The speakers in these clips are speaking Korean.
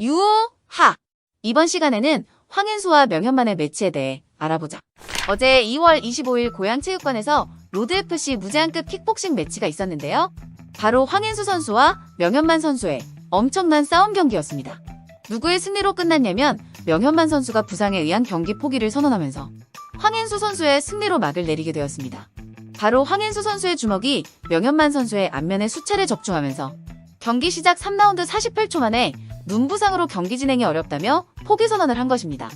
유하! 이번 시간에는 황인수와 명현만의 매치에 대해 알아보자. 어제 2월 25일 고양체육관에서 로드FC 무제한급 킥복싱 매치가 있었는데요. 바로 황인수 선수와 명현만 선수의 엄청난 싸움 경기였습니다. 누구의 승리로 끝났냐면 명현만 선수가 부상에 의한 경기 포기를 선언하면서 황인수 선수의 승리로 막을 내리게 되었습니다. 바로 황인수 선수의 주먹이 명현만 선수의 안면에 수차례 접촉하면서 경기 시작 3라운드 48초 만에 눈부상으로 경기 진행이 어렵다며 포기 선언을 한 것입니다.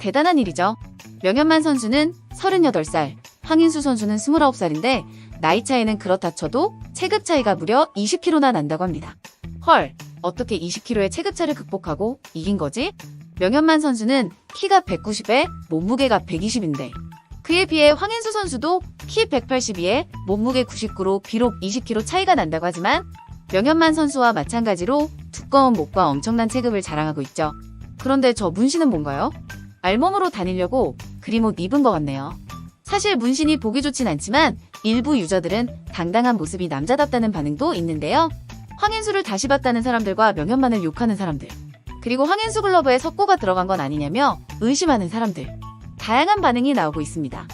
대단한 일이죠. 명현만 선수는 38살, 황인수 선수는 29살인데 나이 차이는 그렇다 쳐도 체급 차이가 무려 20kg나 난다고 합니다. 헐, 어떻게 20kg의 체급 차를 극복하고 이긴 거지? 명현만 선수는 키가 190에 몸무게가 120인데 그에 비해 황인수 선수도 키 182에 몸무게 99로 비록 20kg 차이가 난다고 하지만 명현만 선수와 마찬가지로 두꺼운 목과 엄청난 체급을 자랑하고 있죠. 그런데 저 문신은 뭔가요? 알몸으로 다니려고 그림 옷 입은 것 같네요. 사실 문신이 보기 좋진 않지만 일부 유저들은 당당한 모습이 남자답다는 반응도 있는데요. 황인수를 다시 봤다는 사람들과 명현만을 욕하는 사람들, 그리고 황인수 글러브에 석고가 들어간 건 아니냐며 의심하는 사람들, 다양한 반응이 나오고 있습니다.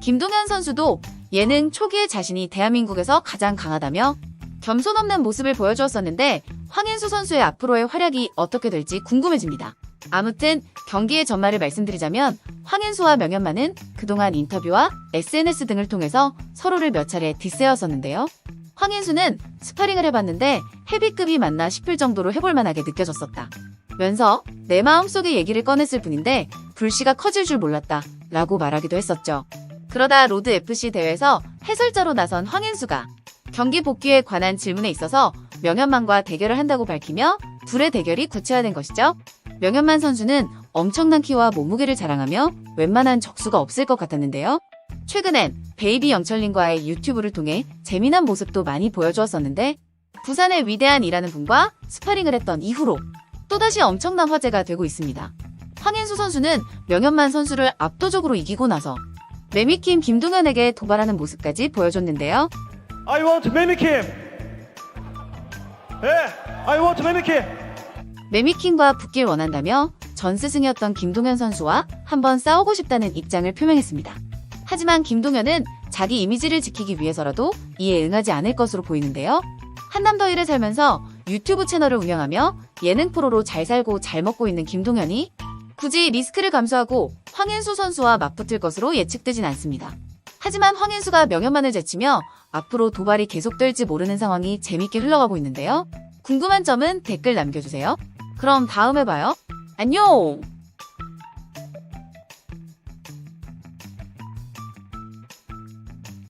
김동현 선수도 예능 초기에 자신이 대한민국에서 가장 강하다며 겸손 없는 모습을 보여주었었는데 황인수 선수의 앞으로의 활약이 어떻게 될지 궁금해집니다. 아무튼 경기의 전말을 말씀드리자면 황인수와 명현만은 그동안 인터뷰와 SNS 등을 통해서 서로를 몇 차례 디스해왔었는데요. 황인수는 스파링을 해봤는데 헤비급이 맞나 싶을 정도로 해볼만하게 느껴졌었다. 면서 내 마음속의 얘기를 꺼냈을 뿐인데 불씨가 커질 줄 몰랐다 라고 말하기도 했었죠. 그러다 로드 FC 대회에서 해설자로 나선 황인수가 경기 복귀에 관한 질문에 있어서 명현만과 대결을 한다고 밝히며 둘의 대결이 구체화된 것이죠. 명현만 선수는 엄청난 키와 몸무게를 자랑하며 웬만한 적수가 없을 것 같았는데요. 최근엔 베이비 영철님과의 유튜브를 통해 재미난 모습도 많이 보여주었었는데 부산의 위대한 이라는 분과 스파링을 했던 이후로 또다시 엄청난 화제가 되고 있습니다. 황인수 선수는 명현만 선수를 압도적으로 이기고 나서 매미킴 김동현에게 도발하는 모습까지 보여줬는데요. I want mimic him. 예, I want mimic him. 매미킹과 붙길 원한다며 전 스승이었던 김동현 선수와 한번 싸우고 싶다는 입장을 표명했습니다. 하지만 김동현은 자기 이미지를 지키기 위해서라도 이에 응하지 않을 것으로 보이는데요. 한남더위를 살면서 유튜브 채널을 운영하며 예능 프로로 잘 살고 잘 먹고 있는 김동현이 굳이 리스크를 감수하고 황인수 선수와 맞붙을 것으로 예측되진 않습니다. 하지만 황인수가 명현만을 제치며 앞으로 도발이 계속될지 모르는 상황이 재밌게 흘러가고 있는데요. 궁금한 점은 댓글 남겨주세요. 그럼 다음에 봐요. 안녕!